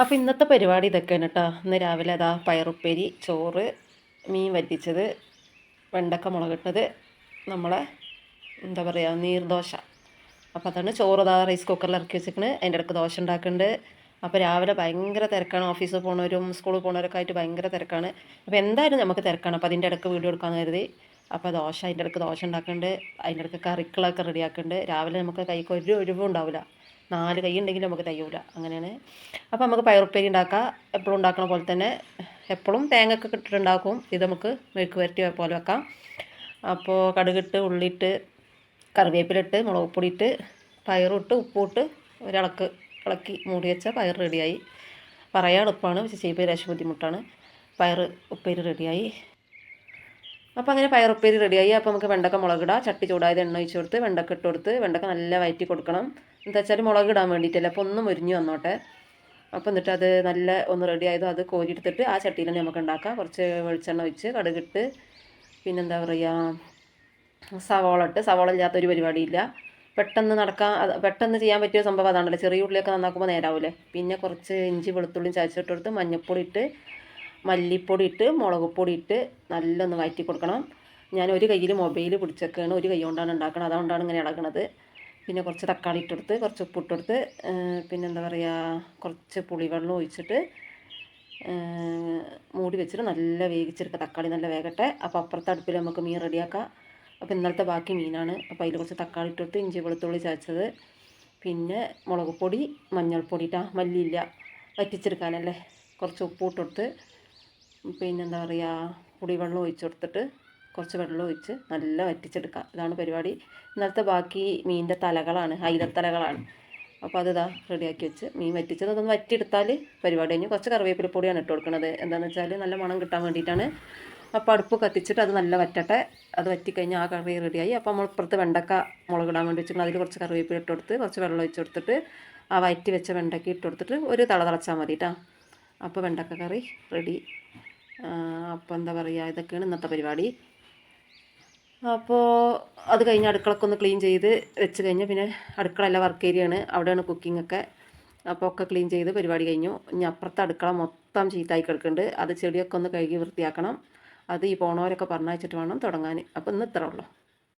അപ്പോൾ ഇന്നത്തെ പരിപാടി ഇതൊക്കെയാണ് കേട്ടോ ഇന്ന് രാവിലെ അതാ പയറുപ്പേരി ചോറ് മീൻ വറ്റിച്ചത് വെണ്ടക്ക മുളകിട്ടത് നമ്മളെ എന്താ പറയുക നീർദോശ അപ്പോൾ അതാണ് ചോറ് അതാ റൈസ് കുക്കറിൽ ഇറക്കി വെച്ചിരിക്കണ്. അതിന്റെ ഇടയ്ക്ക് ദോശ ഉണ്ടാക്കുന്നുണ്ട് അപ്പോൾ രാവിലെ ഭയങ്കര തിരക്കാണ്. ഓഫീസിൽ പോണവരും സ്കൂളിൽ പോണവരൊക്കെ ആയിട്ട് ഭയങ്കര തിരക്കാണ്. അപ്പോൾ എന്തായാലും നമുക്ക് തിരക്കാണ്. അപ്പോൾ അതിന്റെ ഇടയ്ക്ക് വീഡിയോ എടുക്കാമെന്ന് കരുതി. അപ്പോൾ ദോശ അതിന്റെ ഇടയ്ക്ക് ദോശ ഉണ്ടാക്കുന്നുണ്ട് അതിന്റെ ഇടയ്ക്ക് കറിക്കളൊക്കെ റെഡിയാക്കുന്നുണ്ട് രാവിലെ നമുക്ക് കൈക്ക് ഒരു ഒഴിവും ഉണ്ടാവില്ല നാല് കൈ ഉണ്ടെങ്കിലും നമുക്ക് തയ്യൂല. അങ്ങനെയാണ്. അപ്പോൾ നമുക്ക് പയറുപ്പേരി ഉണ്ടാക്കാം. എപ്പോഴും ഉണ്ടാക്കണ പോലെ തന്നെ എപ്പോഴും തേങ്ങ ഒക്കെ ഇട്ടിട്ടുണ്ടാക്കും. ഇത് നമുക്ക് മെഴുക്ക് വരട്ടി പോലെ വെക്കാം. അപ്പോൾ കടുകിട്ട് ഉള്ളിയിട്ട് കറിവേപ്പിലിട്ട് മുളക് പൊടിയിട്ട് പയറിട്ട് ഉപ്പിട്ട് ഒരിളക്ക് ഇളക്കി മൂടി വെച്ചാൽ പയർ റെഡിയായി. പറയാൻ എളുപ്പമാണ് പക്ഷേ ചെയ്യുമ്പോൾ ലേശം ബുദ്ധിമുട്ടാണ്. പയർ ഉപ്പേരി റെഡിയായി. അപ്പോൾ അങ്ങനെ പയറുപ്പേരി റെഡിയായി. അപ്പോൾ നമുക്ക് വെണ്ടക്ക മുളകിടാം. ചട്ടി ചൂടായത് എണ്ണ ഒഴിച്ച് കൊടുത്ത് വെണ്ടക്ക ഇട്ട് കൊടുത്ത് വെണ്ടക്ക നല്ല വയറ്റി കൊടുക്കണം. എന്താ വെച്ചാൽ മുളക് ഇടാൻ വേണ്ടിയിട്ടല്ലേ അപ്പോൾ ഒന്ന് മുരിഞ്ഞു വന്നോട്ടെ. അപ്പോൾ എന്നിട്ട് അത് നല്ല ഒന്ന് റെഡി ആയതും അത് കോരിയെടുത്തിട്ട് ആ ചട്ടിയിൽ തന്നെ നമുക്ക് ഉണ്ടാക്കാം കുറച്ച് വെളിച്ചെണ്ണ ഒഴിച്ച് കടുകിട്ട് പിന്നെന്താ പറയുക സവോള ഇട്ട് സവോള ഇല്ലാത്തൊരു പരിപാടിയില്ല. പെട്ടെന്ന് നടക്കാൻ പെട്ടെന്ന് ചെയ്യാൻ പറ്റിയ സംഭവം അതാണല്ലോ. ചെറിയ ഉള്ളിയൊക്കെ നന്നാക്കുമ്പോൾ നേരാവൂലേ. പിന്നെ കുറച്ച് ഇഞ്ചി വെളുത്തുള്ളിയും ചതച്ചിട്ട് കൊടുത്ത് മഞ്ഞൾപ്പൊടി ഇട്ട് മല്ലിപ്പൊടി ഇട്ട് മുളക് പൊടി ഇട്ട് നല്ലൊന്ന് വഴറ്റി കൊടുക്കണം ഞാൻ ഒരു കയ്യിൽ മൊബൈൽ പിടിച്ചൊക്കെയാണ് ഒരു കൈ കൊണ്ടാണ് ഉണ്ടാക്കുന്നത് അതുകൊണ്ടാണ് ഇങ്ങനെ ഇളകണത്. പിന്നെ കുറച്ച് തക്കാളി ഇട്ടെടുത്ത് കുറച്ച് ഉപ്പിട്ടെടുത്ത് പിന്നെ എന്താ പറയുക കുറച്ച് പുളിവെള്ളം ഒഴിച്ചിട്ട് മൂടി വെച്ചിട്ട് നല്ല വേവിച്ചെടുക്കുക തക്കാളി നല്ല വേകട്ടെ. അപ്പോൾ അപ്പുറത്തെ അടുപ്പിൽ നമുക്ക് മീൻ റെഡിയാക്കാം. അപ്പോൾ ഇന്നലത്തെ ബാക്കി മീനാണ്. അപ്പോൾ അതിൽ കുറച്ച് തക്കാളി ഇട്ടെടുത്ത് ഇഞ്ചി വെളുത്തുള്ളി ചതച്ചത്. പിന്നെ മുളക് പൊടി മഞ്ഞൾപ്പൊടി ഇട്ടാ മല്ലിയില്ല വറ്റിച്ചെടുക്കാനല്ലേ. കുറച്ച് ഉപ്പ് ഇട്ടെടുത്ത് പിന്നെന്താ പറയുക പുളിവെള്ളം ഒഴിച്ച് കൊടുത്തിട്ട് കുറച്ച് വെള്ളം ഒഴിച്ച് നല്ല വറ്റിച്ചെടുക്കുക ഇതാണ് പരിപാടി. ഇന്നലത്തെ ബാക്കി മീനിന്റെ തലകളാണ് അയിലത്തലകളാണ് അപ്പോൾ അത് ഇതാ റെഡിയാക്കി വെച്ച് മീൻ വറ്റിച്ചത്. അതൊന്ന് വറ്റിയെടുത്താൽ പരിപാടി കഴിഞ്ഞ്. കുറച്ച് കറിവേപ്പിലപ്പൊടിയാണ് ഇട്ട് കൊടുക്കുന്നത് എന്താണെന്ന് വെച്ചാൽ നല്ല മണം കിട്ടാൻ വേണ്ടിയിട്ടാണ്. അപ്പോൾ അടുപ്പ് കത്തിച്ചിട്ട് അത് നല്ല വറ്റട്ടെ. അത് വറ്റിക്കഴിഞ്ഞാൽ ആ കറി റെഡിയായി. അപ്പോൾ നമ്മൾ ഇപ്പുറത്ത് വെണ്ടക്ക മുളകിടാൻ വേണ്ടി വെച്ചിട്ട് അതിൽ കുറച്ച് കറിവേപ്പില ഇട്ട് കൊടുത്ത് കുറച്ച് വെള്ളം ഒഴിച്ച് കൊടുത്തിട്ട് ആ വറ്റി വെച്ച വെണ്ടയ്ക്ക് ഇട്ട് കൊടുത്തിട്ട് ഒരു തള തിളച്ചാൽ മതി കേട്ടോ. അപ്പോൾ വെണ്ടക്ക കറി റെഡി. അപ്പോൾ എന്താ പറയുക ഇതൊക്കെയാണ് ഇന്നത്തെ പരിപാടി. അപ്പോൾ അത് കഴിഞ്ഞ് അടുക്കളൊക്കെ ഒന്ന് ക്ലീൻ ചെയ്ത് വെച്ച് കഴിഞ്ഞ് പിന്നെ അടുക്കള എല്ലാം വർക്ക് ഏരിയയാണ് അവിടെയാണ് കുക്കിംഗ് ഒക്കെ. അപ്പോൾ ഒക്കെ ക്ലീൻ ചെയ്ത് പരിപാടി കഴിഞ്ഞു. ഇനി അപ്പുറത്തെ അടുക്കള മൊത്തം ചീത്തായി കിടക്കുന്നുണ്ട്. അത് ചെടിയൊക്കെ ഒന്ന് കഴുകി വൃത്തിയാക്കണം. അത് ഈ പോണവരൊക്കെ പറഞ്ഞയച്ചിട്ട് വേണം തുടങ്ങാൻ. അപ്പോൾ ഇന്ന് ഇത്ര ഉള്ളൂ.